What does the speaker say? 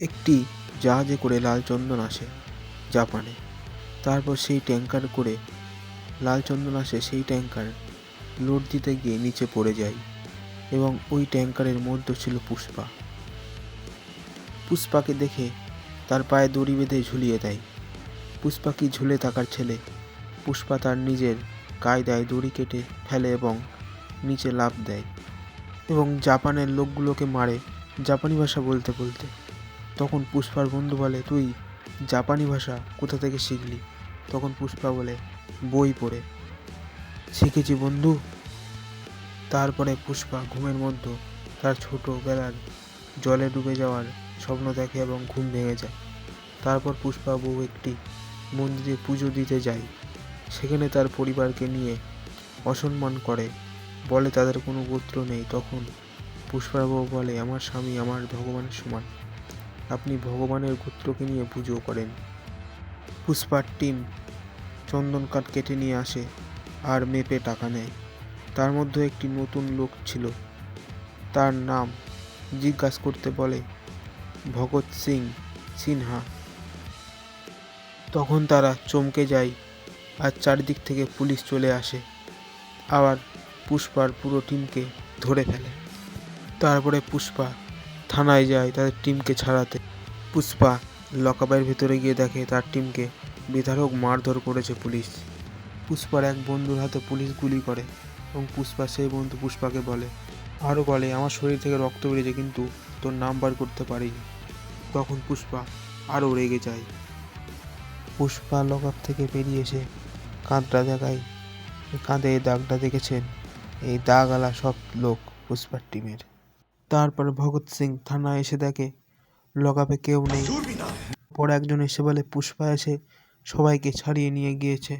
একটি জাহাজে করে লাল চন্দন আসে জাপানে। তারপর সেই ট্যাঙ্কার করে লাল চন্দন আসে, সেই ট্যাঙ্কার লোড দিতে গিয়ে নিচে পড়ে যায় এবং ওই ট্যাঙ্কারের মধ্যে ছিল পুষ্পা। পুষ্পাকে দেখে তার পায়ে দড়ি বেঁধে ঝুলিয়ে দেয়। পুষ্পা কি ঝুলে থাকার ছেলে? পুষ্পা তার নিজের কায়দায় দড়ি কেটে ফেলে এবং নিচে লাফ দেয় এবং জাপানের লোকগুলোকে মারে জাপানি ভাষা বলতে বলতে। তখন পুষ্পার বন্ধু বলে, তুই জাপানি ভাষা কোথা থেকে শিখলি? তখন পুষ্পা বলে, বই পড়ে। শিখেছি বন্ধু। তারপরে পুষ্পা ঘুমের মধ্যে তার ছোটোবেলার জলে ডুবে যাওয়ার স্বপ্ন দেখে এবং ঘুম ভেঙে যায়। তারপর পুষ্পা বউ একটি মন্দিরে পুজো দিতে যায়। সেখানে তার পরিবারকে নিয়ে অসম্মান করে, বলে, তাদের কোনো গোত্র নেই। তখন পুষ্পার বউ বলে, আমার স্বামী আমার ভগবানের সমান। আপনি ভগবানের গোত্রকে নিয়ে পুজো করেন। পুষ্পার টিম চন্দন কাঠ কেটে নিয়ে আসে আর মেপে টাকা নেয়। তার মধ্যে একটি নতুন লোক ছিল। তার নাম জিজ্ঞাসা করতে বলে, ভগৎ সিং সিনহা। তখন তারা চমকে যায় আর চারিদিক থেকে পুলিশ চলে আসে। আবার পুষ্পার পুরো টিমকে ধরে ফেলে। তারপরে পুষ্পা থানায় যায় তাদের টিমকে ছাড়াতে। পুষ্পা লকআপের ভিতরে গিয়ে দেখে তার টিমকে বিধারক মারধর করেছে পুলিশ। পুষ্পার এক বন্ধুর হাতে পুলিশ গুলি করে এবং পুষ্পা সেই বন্ধু পুষ্পাকে বলে আরও বলে, আমার শরীর থেকে রক্ত বেরিয়েছে, কিন্তু তোর নাম বার করতে পারিনি। তখন পুষ্পা আরও রেগে যায়। পুষ্পা লকআপ থেকে বেরিয়ে এসে কাঁধটা দেখায়। কাঁধে এই দাগটা দেখেছেন? এই দাগ আলা সব লোক পুষ্পার টিমের। তারপর ভগৎ সিং থানায় এসে দেখে লগাবে কেউ নেই। পরে একজন এসে বলে পুষ্পা এসে সবাইকে ছাড়িয়ে নিয়ে গিয়েছে।